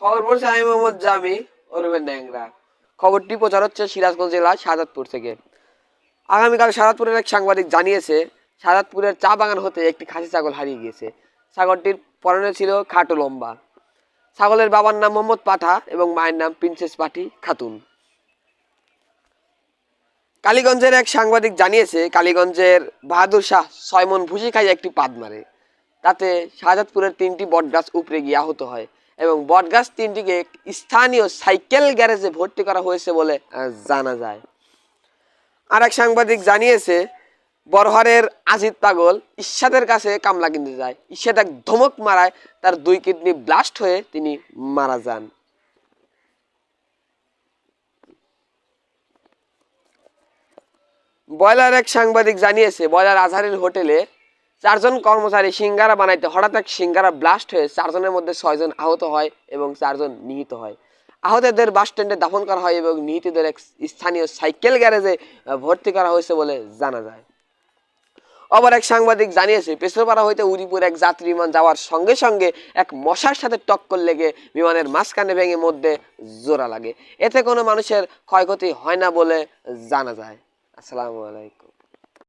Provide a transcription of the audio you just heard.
খবর পড়ছে আমি মোহাম্মদ জামি ওরফে ন্যাংরা। খবরটি প্রচার হচ্ছে সিরাজগঞ্জ জেলা শাহাদাতপুর থেকে। আগামীকাল শাহাদাতপুরের এক সাংবাদিক জানিয়েছে শাহাদাতপুরের চা বাগান হতে একটি খাসি ছাগল হারিয়ে গিয়েছে। ছাগলটির পরনে ছিল খাটো লম্বা। ছাগলের বাবার নাম মোহাম্মদ পাঠা এবং মায়ের নাম প্রিন্সেস পাঠি খাতুন। কালীগঞ্জের এক সাংবাদিক জানিয়েছে, কালীগঞ্জের বাহাদুর শাহ ছয়মন ভুসি খাই একটি পাদ মারে। তাতে শাহজাদপুরের তিনটি বটগাছ উপড়ে গিয়ে আহত হয়। এবং বটগাছ তিনটিকে স্থানীয় সাইকেল গ্যারেজে ভর্তি করা হয়েছে বলে জানা যায়। আর এক সাংবাদিক জানিয়েছে বরহারের আজিত পাগল ঈশ্বাদের কাছে কামলা কিনতে যায়। ঈশ্বাদ এক ধমক মারায় তার দুই কিডনি ব্লাস্ট হয়ে তিনি মারা যান। বয়লার এক সাংবাদিক জানিয়েছে বয়লার আজহারের হোটেলে চারজন কর্মচারী সিঙ্গারা বানাইতে হঠাৎ এক সিঙ্গারা ব্লাস্ট হয়ে চারজনের মধ্যে ছয়জন আহত হয় এবং চারজন নিহত হয়। আহতদের বাস স্ট্যান্ডে দাফন করা হয় এবং নিহতদের এক স্থানীয় সাইকেল গ্যারেজে ভর্তি করা হয়েছে বলে জানা যায়। আবার এক সাংবাদিক জানিয়েছে পেছরপাড়া হইতে উদিপুর এক যাত্রী বিমান যাওয়ার সঙ্গে সঙ্গে এক মশার সাথে টক্কর লেগে বিমানের মাঝখানে ভেঙে মধ্যে জোড়া লাগে। এতে কোনো মানুষের ক্ষয়ক্ষতি হয় না বলে জানা যায়। আসসালামু আলাইকুম।